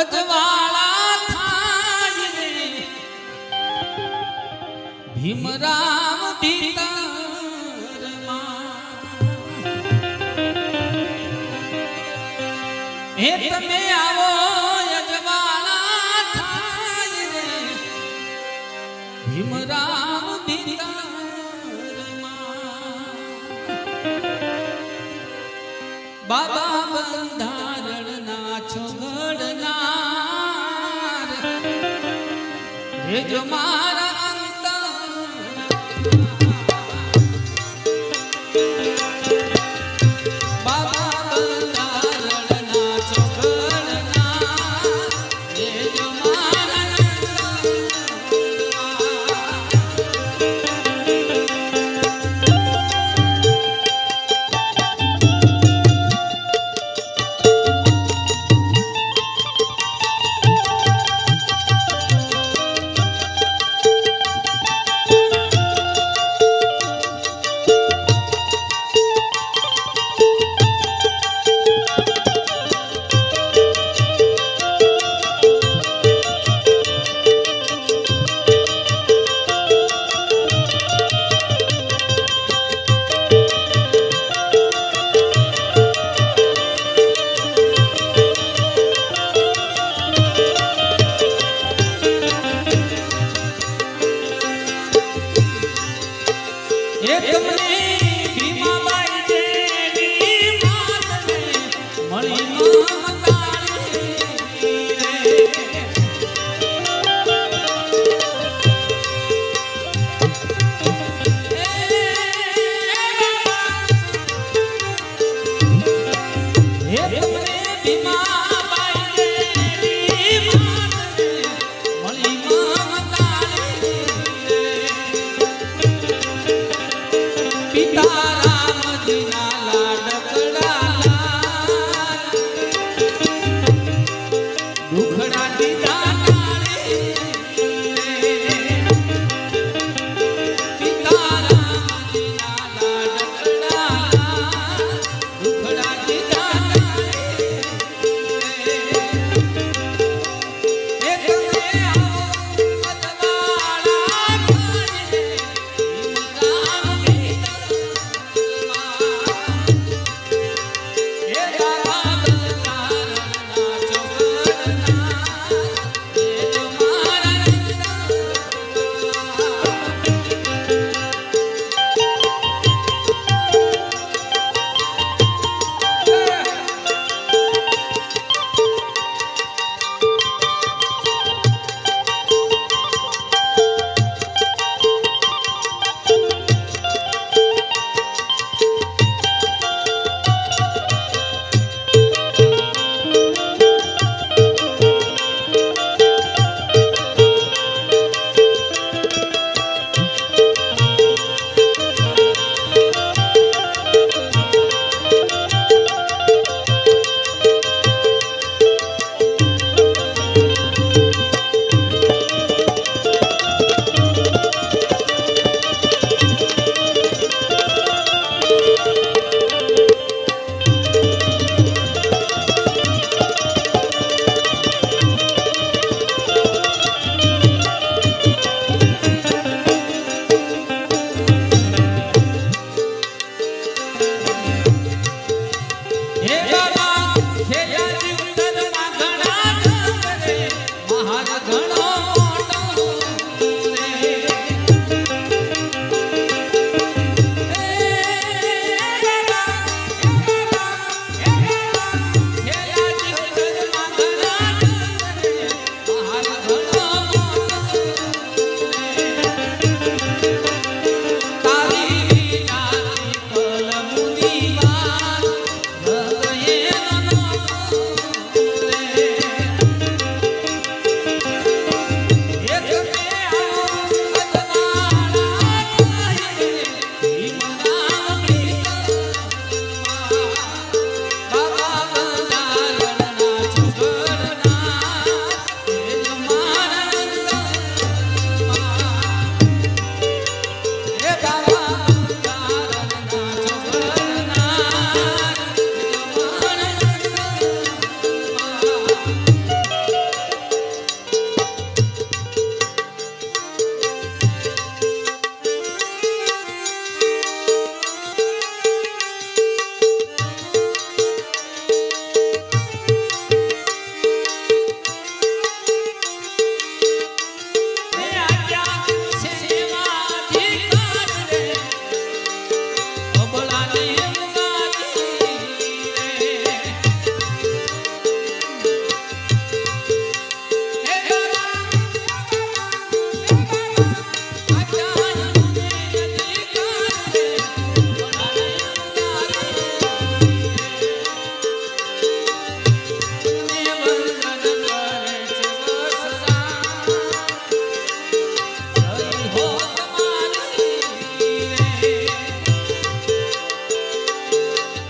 અજવાળા થાય રે ભીમરામ ભીતર હે તમે આવો અજવાળા થાય રે ભીમરામ ભીતર બાબા બંધારણ ના છોગડ યજમાન प्रेम